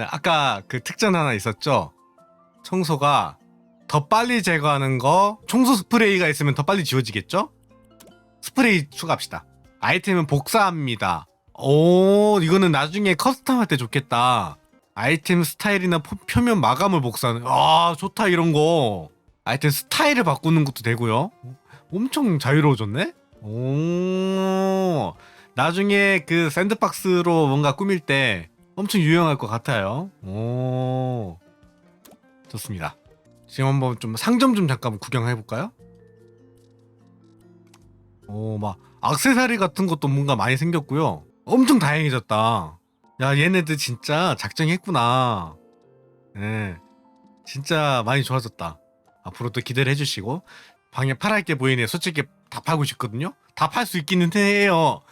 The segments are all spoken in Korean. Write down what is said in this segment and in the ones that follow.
예, 아까 그 특전 하나 있었죠. 청소가 더 빨리 제거하는 거 청소 스프레이가 있으면 더 빨리 지워지겠죠? 스프레이 추가합시다. 아이템은 복사합니다. 오 이거는 나중에 커스텀할 때 좋겠다. 아이템 스타일이나 표면 마감을 복사하는 아 좋다 이런 거. 아이템 스타일을 바꾸는 것도 되고요. 엄청 자유로워졌네. 오 나중에 그 샌드박스로 뭔가 꾸밀 때 엄청 유용할 것 같아요. 오, 좋습니다. 지금 한번 좀 상점 좀 잠깐 구경해 볼까요? 오, 막 악세사리 같은 것도 뭔가 많이 생겼고요. 엄청 다행해졌다. 야, 얘네들 진짜 작정했구나. 네, 진짜 많이 좋아졌다. 앞으로 또 기대를 해주시고 방에 팔할 게 보이네. 솔직히 다 팔고 싶거든요. 다 팔 수 있기는 해요.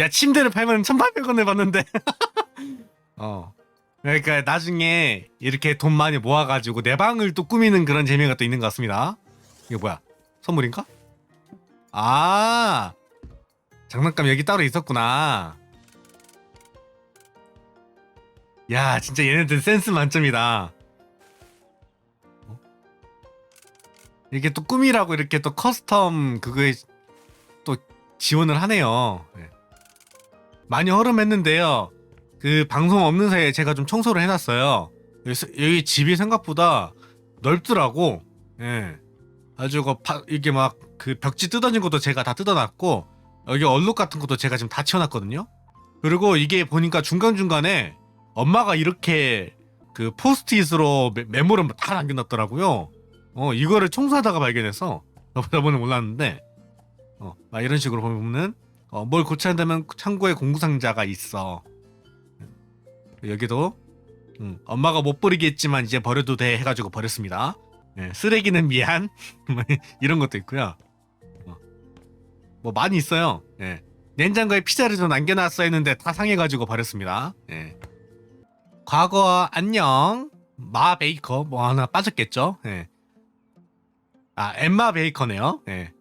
야, 침대를 팔면 1,800원에 받는데. 어. 그러니까 나중에 이렇게 돈 많이 모아가지고 내 방을 또 꾸미는 그런 재미가 또 있는 것 같습니다. 이게 뭐야? 선물인가? 아 장난감 여기 따로 있었구나. 야 진짜 얘네들 센스 만점이다. 어? 이게 또 꿈이라고 이렇게 또 커스텀 그거에 또 지원을 하네요. 예. 많이 허름했는데요. 그 방송 없는 사이에 제가 좀 청소를 해놨어요. 여기 집이 생각보다 넓더라고. 예. 아주 그 파, 이게 막 그 벽지 뜯어진 것도 제가 다 뜯어놨고 여기 얼룩 같은 것도 제가 지금 다 치워놨거든요. 그리고 이게 보니까 중간 중간에 엄마가 이렇게 그 포스트잇으로 메, 모를다 남겨놨더라고요. 어 이거를 청소하다가 발견해서 저번에 몰랐는데 어막 이런 식으로 보면은 어, 뭘 고쳐야 한다면 창고에 공구상자가 있어. 여기도 음, 엄마가 못 버리겠지만 이제 버려도 돼 해가지고 버렸습니다. 예, 쓰레기는 미안 이런 것도 있고요. 어, 뭐 많이 있어요. 예, 냉장고에 피자를 좀 남겨놨어 했는데 다 상해가지고 버렸습니다. 예. 과거 안녕 마 베이커 뭐 하나 빠졌겠죠. 예. 아 엠마 베이커네요. 예.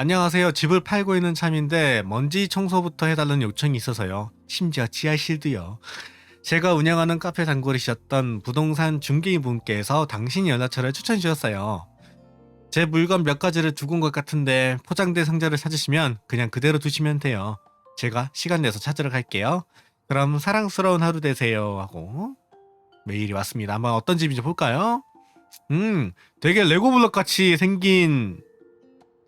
안녕하세요. 집을 팔고 있는 참인데 먼지 청소부터 해달라는 요청이 있어서요. 심지어 지하실도요. 제가 운영하는 카페 단골이셨던 부동산 중개인 분께서 당신 연락처를 추천해 주셨어요. 제 물건 몇 가지를 두고 온 것 같은데 포장된 상자를 찾으시면 그냥 그대로 두시면 돼요. 제가 시간 내서 찾으러 갈게요. 그럼 사랑스러운 하루 되세요 하고 메일이 왔습니다. 한번 어떤 집인지 볼까요? 음, 되게 레고블럭 같이 생긴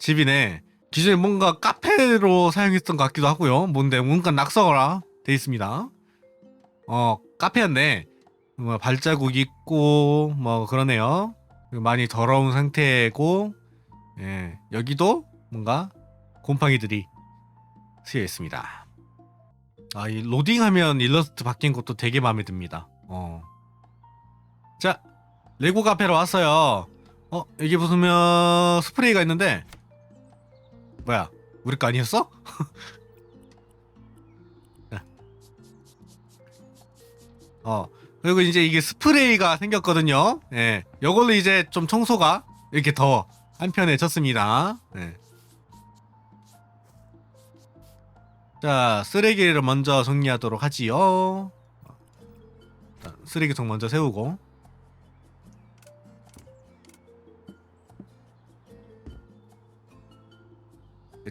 집이네. 기존에 뭔가 카페로 사용했던 것 같기도 하고요. 뭔데 뭔가 낙서라 돼 있습니다. 어 카페였네. 뭐 발자국 있고 뭐 그러네요. 많이 더러운 상태고 예, 여기도 뭔가 곰팡이들이 쓰여 있습니다. 아, 이 로딩하면 일러스트 바뀐 것도 되게 마음에 듭니다. 어. 자, 레고 카페로 왔어요. 어, 여기 보시면 스프레이가 있는데 뭐야 우리 거 아니었어? 어 그리고 이제 이게 스프레이가 생겼거든요. 예, 요걸로 이제 좀 청소가 이렇게 더 한편에 졌습니다. 예. 자 쓰레기를 먼저 정리하도록 하지요. 쓰레기통 먼저 세우고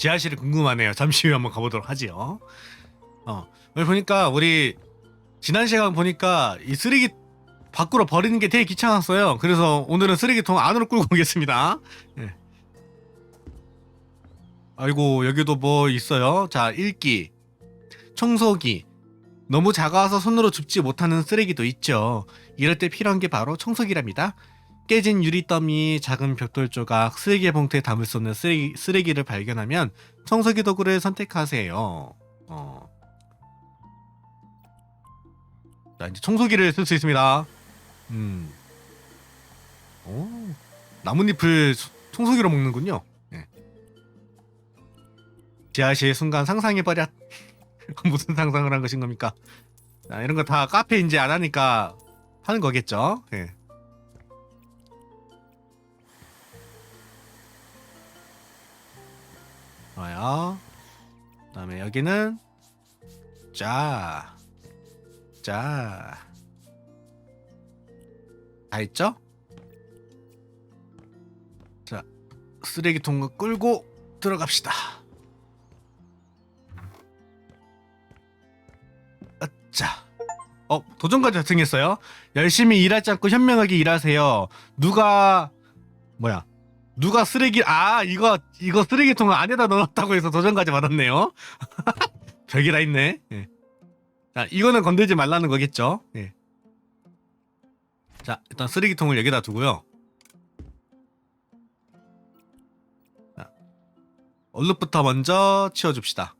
지하실이 궁금하네요. 잠시 후에 한번 가보도록 하지요. 어, 오늘 보니까 우리 지난 시간 보니까 이 쓰레기 밖으로 버리는 게 되게 귀찮았어요. 그래서 오늘은 쓰레기통 안으로 끌고 오겠습니다. 예. 아이고 여기도 뭐 있어요. 자 일기, 청소기. 너무 작아서 손으로 줍지 못하는 쓰레기도 있죠. 이럴 때 필요한 게 바로 청소기랍니다. 깨진 유리 더미, 작은 벽돌 조각, 쓰레기 봉투에 담을 수 없는 쓰레기, 쓰레기를 발견하면 청소기 도구를 선택하세요. 어. 자, 이제 청소기를 쓸 수 있습니다. 음. 오. 나뭇잎을 소- 청소기로 먹는군요. 예. 지하실 순간 상상해버렸. 무슨 상상을 한 것인 겁니까? 자, 이런 거 다 카페 이제 안 하니까 하는 거겠죠. 예. 좋아요. 그다음에 여기는 자, 자, 다 했죠? 자, 쓰레기통을 끌고 들어갑시다. 자, 어 도전까지 달성했어요. 열심히 일하지 않고 현명하게 일하세요. 누가 뭐야? 누가 쓰레기 아 이거 이거 쓰레기통 안에다 넣었다고 해서 도전까지 받았네요. 다 있네. 예. 자 이거는 건들지 말라는 거겠죠. 예. 자 일단 쓰레기통을 여기다 두고요. 자, 얼룩부터 먼저 치워줍시다.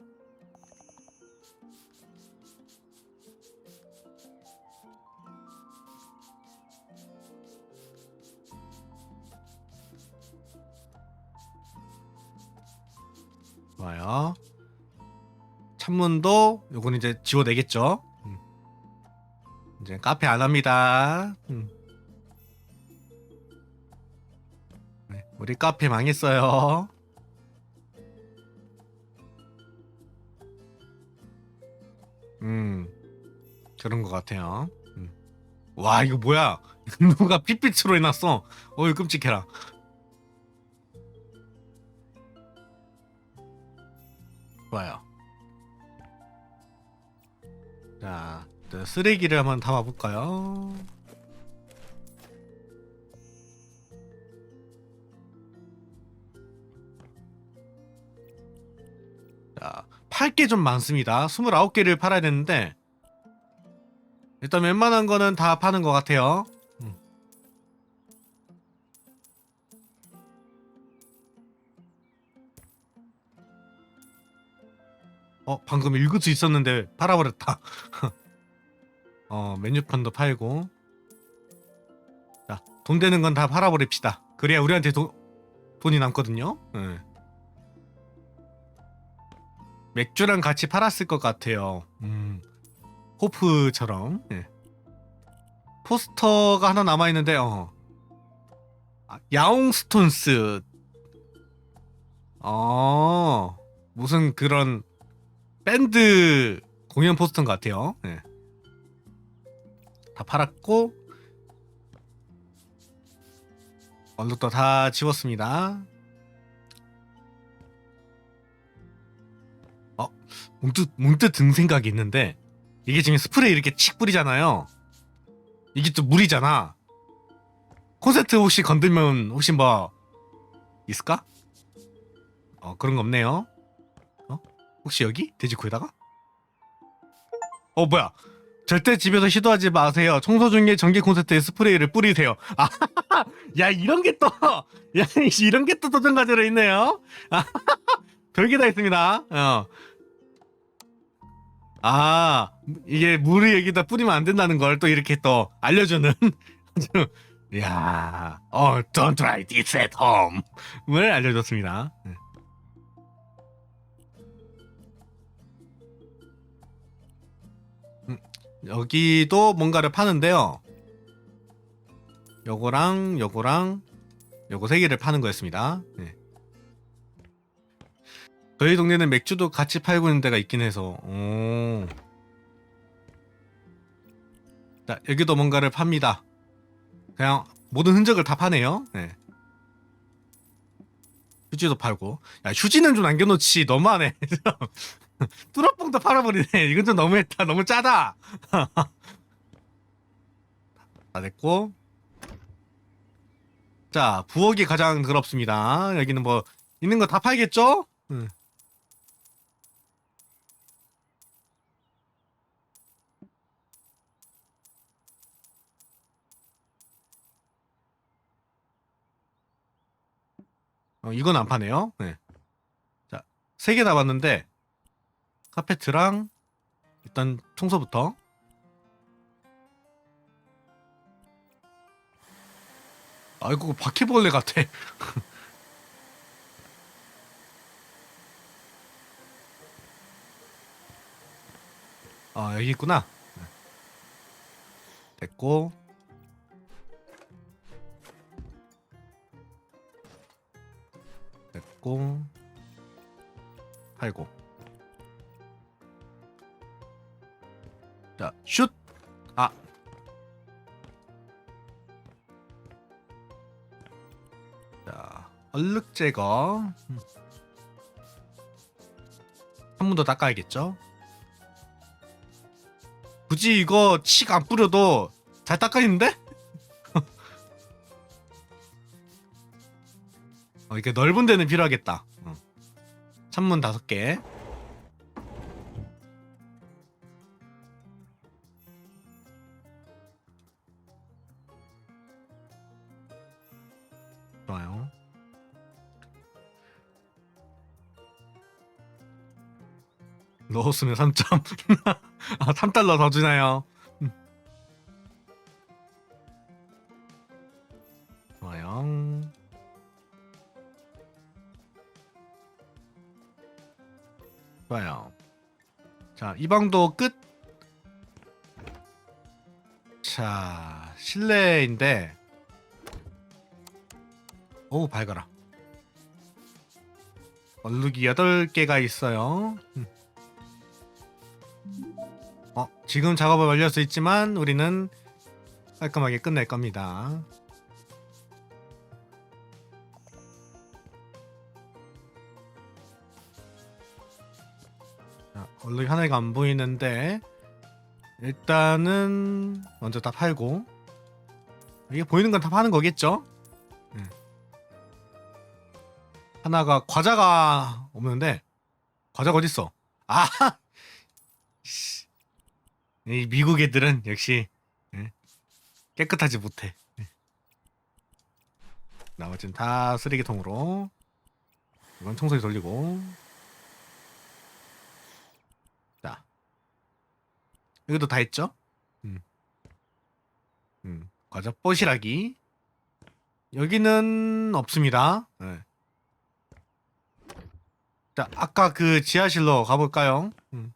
좋아요. 창문도 요건 이제 지워내겠죠. 음. 이제 카페 안 합니다. 음. 네, 우리 카페 망했어요. 음, 그런 것 같아요. 음. 와, 이거 뭐야? 누가 핏빛으로 해놨어? 어이, 끔찍해라. 좋아요. 자, 또 쓰레기를 한번 담아볼까요? 자, 팔 게 좀 많습니다. 29개를 팔아야 되는데 일단 웬만한 거는 다 파는 것 같아요. 어 방금 읽을 수 있었는데 팔아버렸다. 어 메뉴판도 팔고 자돈 되는 건 다 팔아버립시다. 그래야 우리한테 도, 돈이 남거든요. 예. 맥주랑 같이 팔았을 것 같아요. 음, 호프처럼. 예. 포스터가 하나 남아 있는데 어. 아, 야옹 스톤스. 어 무슨 그런 밴드 공연 포스터인 것 같아요. 예. 다 팔았고 얼룩도 다 지웠습니다. 어 문득 문득 든 생각이 있는데 이게 지금 스프레이 이렇게 칙 뿌리잖아요. 이게 또 물이잖아. 콘센트 혹시 건들면 혹시 뭐 있을까? 어 그런 거 없네요. 어 혹시 여기 돼지코에다가? 어 뭐야? 절대 집에서 시도하지 마세요. 청소 중에 전기 콘센트에 스프레이를 뿌리세요. 아, 야 이런 게 또, 야 이런 게 또 도전 과제로 있네요. 아, 별게 다 있습니다. 어. 아 이게 물을 여기다 뿌리면 안 된다는 걸 또 이렇게 또 알려주는 야, 어, don't try this at home을 알려줬습니다. 여기도 뭔가를 파는데요. 요거랑 요거랑 요거 세 개를 파는 거였습니다. 네. 저희 동네는 맥주도 같이 팔고 있는 데가 있긴 해서. 오. 자, 여기도 뭔가를 팝니다. 그냥 모든 흔적을 다 파네요. 네. 휴지도 팔고. 야, 휴지는 좀 남겨놓지. 너무하네. 뚜러뽕도 팔아버리네. 이건 좀 너무했다. 너무 짜다. 다 됐고. 자, 부엌이 가장 더럽습니다. 여기는 뭐 있는 거 다 팔겠죠? 응. 어, 이건 안 파네요. 네. 자, 세 개 남았는데 카페트랑 일단 청소부터. 아이고 바퀴벌레 같아. 아 여기 있구나. 네. 됐고. 됐고. 팔고. 슛. 아 자, 얼룩 제거. 한 번 더 닦아야겠죠? 굳이 이거 칙 안 뿌려도 잘 닦아있는데? 어, 이렇게 넓은 데는 필요하겠다. 어. 창문 다섯 개. 넣었으면 3점. 아, 3달러 더 주나요? 음. 좋아요. 좋아요. 자, 이 방도 끝. 자, 실내인데. 오, 밝아라. 얼룩이 8개가 있어요. 음. 어, 지금 작업을 완료할 수 있지만 우리는 깔끔하게 끝낼 겁니다. 자, 얼룩이 하나가 안 보이는데 일단은 먼저 다 팔고 이게 보이는 건 다 파는 거겠죠? 네. 하나가 과자가 없는데 과자가 어딨어? 아! 씨. 이 미국 애들은 역시 예, 깨끗하지 못해. 예. 나머지는 다 쓰레기통으로 이건 청소기 돌리고 자 여기도 다 했죠? 음. 음, 과자 뽀시라기 여기는 없습니다. 예. 자 아까 그 지하실로 가볼까요? 음.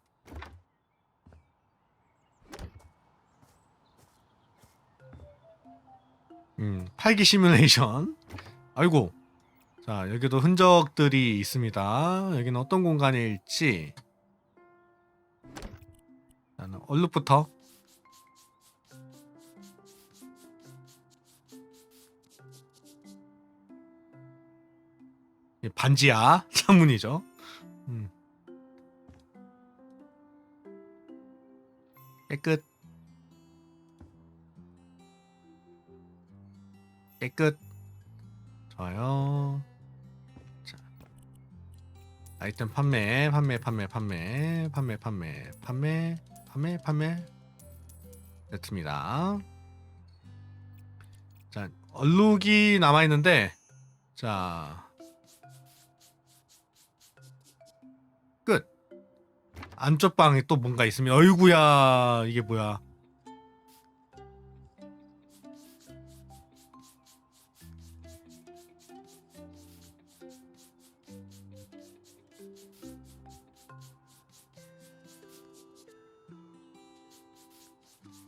음, 팔기 시뮬레이션. 아이고. 자, 여기도 흔적들이 있습니다. 여기는 어떤 공간일지. 나는 얼룩부터. 이 반지하 창문이죠. 음. 깨끗. 깨끗. 좋아요. 자. 아이템 판매, 판매, 판매, 판매, 판매, 판매, 판매, 판매, 판매. 됐습니다. 자, 얼룩이 남아 있는데, 자, 끝. 안쪽 방에 또 뭔가 있으면, 어이구야, 이게 뭐야?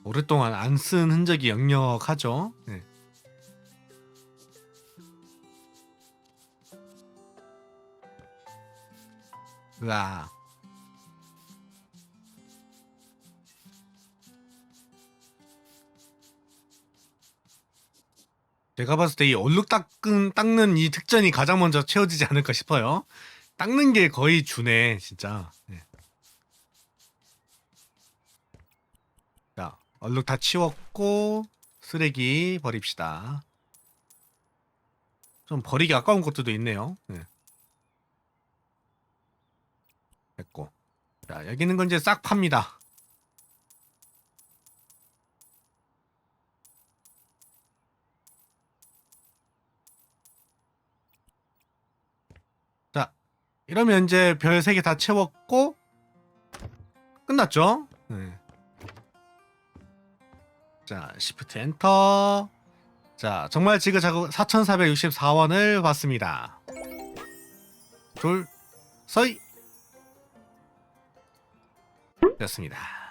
오랫동안 안 쓴 흔적이 역력하죠. 네. 으아. 제가 봤을 때 이 얼룩 닦은, 닦는 이 특전이 가장 먼저 채워지지 않을까 싶어요. 닦는 게 거의 주네, 진짜. 네. 자, 얼룩 다 치웠고 쓰레기 버립시다. 좀 버리기 아까운 것들도 있네요. 네. 됐고. 자, 여기 있는 건 이제 싹 팝니다. 자, 이러면 이제 별 3개 다 채웠고, 끝났죠? 네. 자, 시프트 엔터. 자, 정말 지그자그 4,464원을 받습니다. 둘, 서이. 됐습니다.